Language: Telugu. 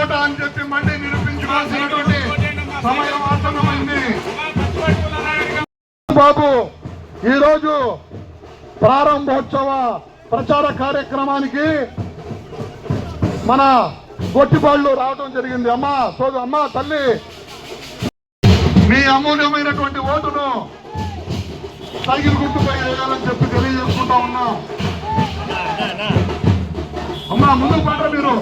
కోట అని చెప్పి మళ్ళీ నిరూపించుకోవాల్సినటువంటి సమయం ఆసన్నమైంది. బాబు ఈరోజు ప్రారంభోత్సవ ప్రచార కార్యక్రమానికి మన గొట్టిపాళ్ళు రావడం జరిగింది. అమ్మ సోదు అమ్మ తల్లి. మీ అమూల్యమైనటువంటి ఓటును సైకిల్ గుట్టుపై వేయాలని చెప్పి తెలియజేసుకుంటా ఉన్నాం. అమ్మ ముందు పాట మీరు.